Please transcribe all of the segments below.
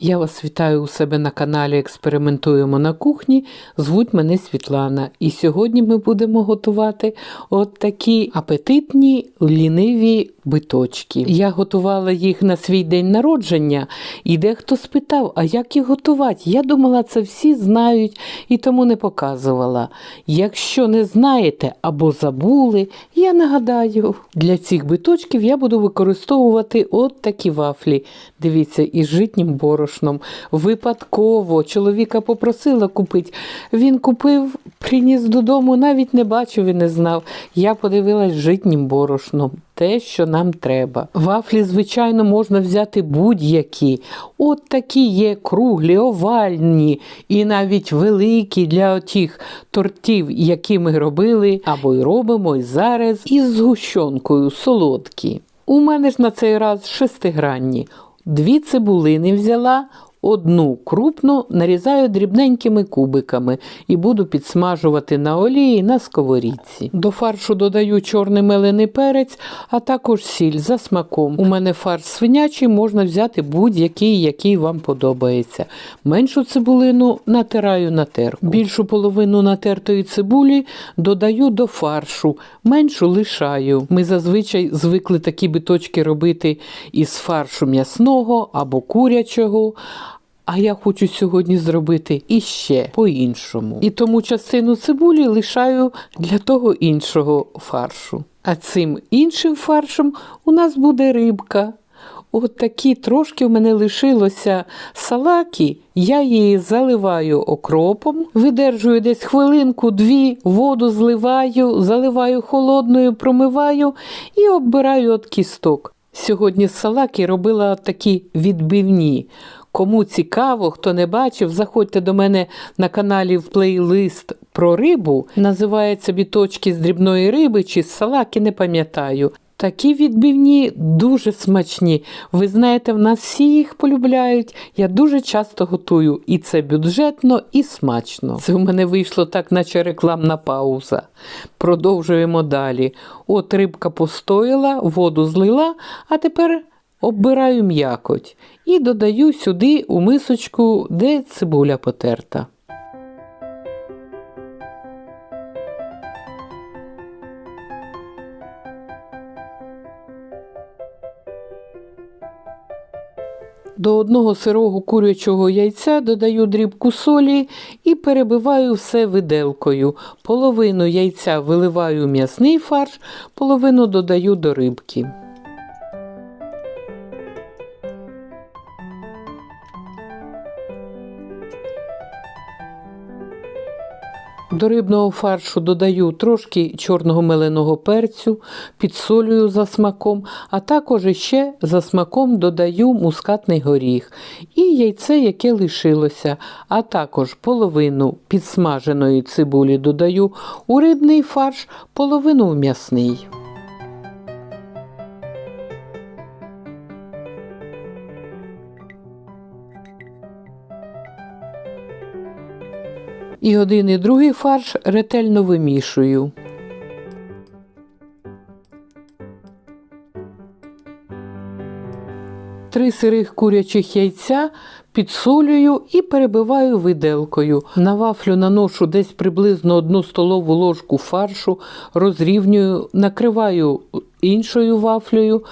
Я вас вітаю у себе на каналі Експериментуємо на кухні. Звуть мене Світлана. І сьогодні ми будемо готувати от такі апетитні ліниві биточки. Я готувала їх на свій день народження, і дехто спитав, а як їх готувати? Я думала, це всі знають і тому не показувала. Якщо не знаєте або забули, я нагадаю, для цих биточків я буду використовувати от такі вафлі. Дивіться, із житнім борошном. Випадково чоловіка попросила купити. Він купив, приніс додому, навіть не бачив і не знав. Я подивилась житнім борошном. Те, що нам треба. Вафлі, звичайно, можна взяти будь-які. От такі є круглі, овальні і навіть великі для тих тортів, які ми робили, або й робимо і зараз, із згущенкою солодкі. У мене ж на цей раз шестигранні. Дві цибулини взяла, одну крупну нарізаю дрібненькими кубиками і буду підсмажувати на олії на сковорідці. До фаршу додаю чорний мелений перець, а також сіль за смаком. У мене фарш свинячий, можна взяти будь-який, який вам подобається. Меншу цибулину натираю на терку. Більшу половину натертої цибулі додаю до фаршу, меншу лишаю. Ми зазвичай звикли такі биточки робити із фаршу м'ясного або курячого. А я хочу сьогодні зробити іще по-іншому. І тому частину цибулі лишаю для того іншого фаршу. А цим іншим фаршем у нас буде рибка. От такі трошки в мене лишилося салаки, я її заливаю окропом, видержую десь хвилинку-дві, воду зливаю, заливаю холодною, промиваю і оббираю от кісток. Сьогодні салаки робила такі відбивні. Кому цікаво, хто не бачив, заходьте до мене на каналі в плейлист про рибу. Називається біточки з дрібної риби чи з салаки, не пам'ятаю. Такі відбивні дуже смачні. Ви знаєте, в нас всі їх полюбляють. Я дуже часто готую, і це бюджетно, і смачно. Це в мене вийшло так, наче рекламна пауза. Продовжуємо далі. От рибка постояла, воду злила, а тепер оббираю м'якоть і додаю сюди у мисочку, де цибуля потерта. Одного сирого курячого яйця додаю дрібку солі і перебиваю все виделкою. Половину яйця виливаю в м'ясний фарш, половину додаю до рибки. До рибного фаршу додаю трошки чорного меленого перцю, підсолюю за смаком, а також ще за смаком додаю мускатний горіх і яйце, яке лишилося, а також половину підсмаженої цибулі додаю у рибний фарш, половину в м'ясний. І один і другий фарш ретельно вимішую. Три сирих курячих яйця підсолюю і перебиваю виделкою. На вафлю наношу десь приблизно одну столову ложку фаршу, розрівнюю, накриваю іншою вафлею,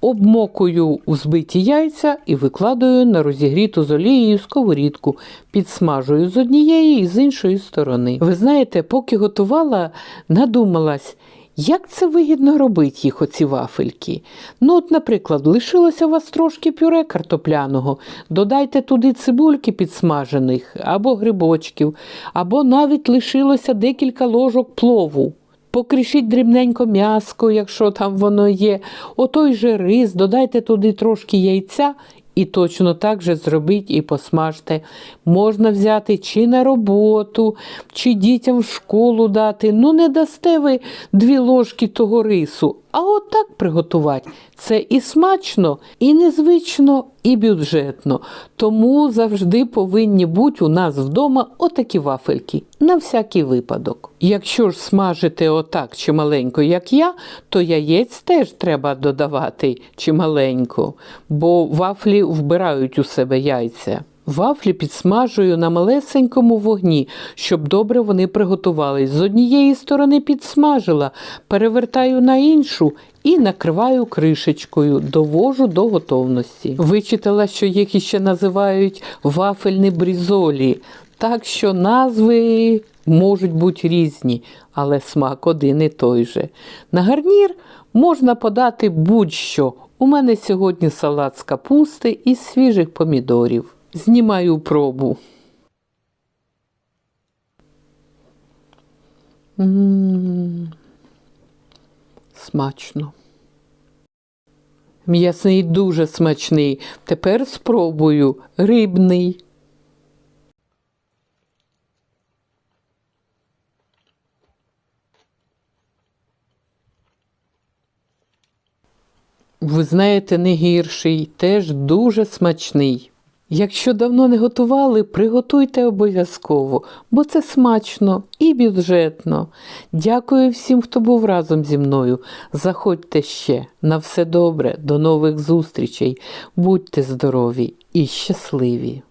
обмокую у збиті яйця і викладаю на розігріту з олією сковорідку, підсмажую з однієї і з іншої сторони. Ви знаєте, поки готувала, надумалась. Як це вигідно робити їх, оці вафельки? Ну, от, наприклад, лишилося у вас трошки пюре картопляного, додайте туди цибульки підсмажених, або грибочків, або навіть лишилося декілька ложок плову. Покришіть дрібненько м'яско, якщо там воно є. Отой же рис, додайте туди трошки яйця і точно так же зробіть і посмажте. Можна взяти чи на роботу, чи дітям в школу дати. Ну, не дасте ви дві ложки того рису, А от так приготувати це і смачно, і незвично, і бюджетно. Тому завжди повинні бути у нас вдома отакі вафельки на всякий випадок. Якщо ж смажити отак чималенько, як я, то яєць теж треба додавати чималенько, бо вафлі вбирають у себе яйця. Вафлі підсмажую на малесенькому вогні, щоб добре вони приготувались. З однієї сторони підсмажила, перевертаю на іншу і накриваю кришечкою, довожу до готовності. Вичитала, що їх іще називають вафельні брізолі, так що назви можуть бути різні, але смак один і той же. На гарнір можна подати будь-що. У мене сьогодні салат з капусти і свіжих помідорів. Знімаю пробу. М, Смачно. М'ясний дуже смачний. Тепер спробую рибний. Ви знаєте, не гірший, теж дуже смачний. Якщо давно не готували, приготуйте обов'язково, бо це смачно і бюджетно. Дякую всім, хто був разом зі мною. Заходьте ще. На все добре, до нових зустрічей. Будьте здорові і щасливі!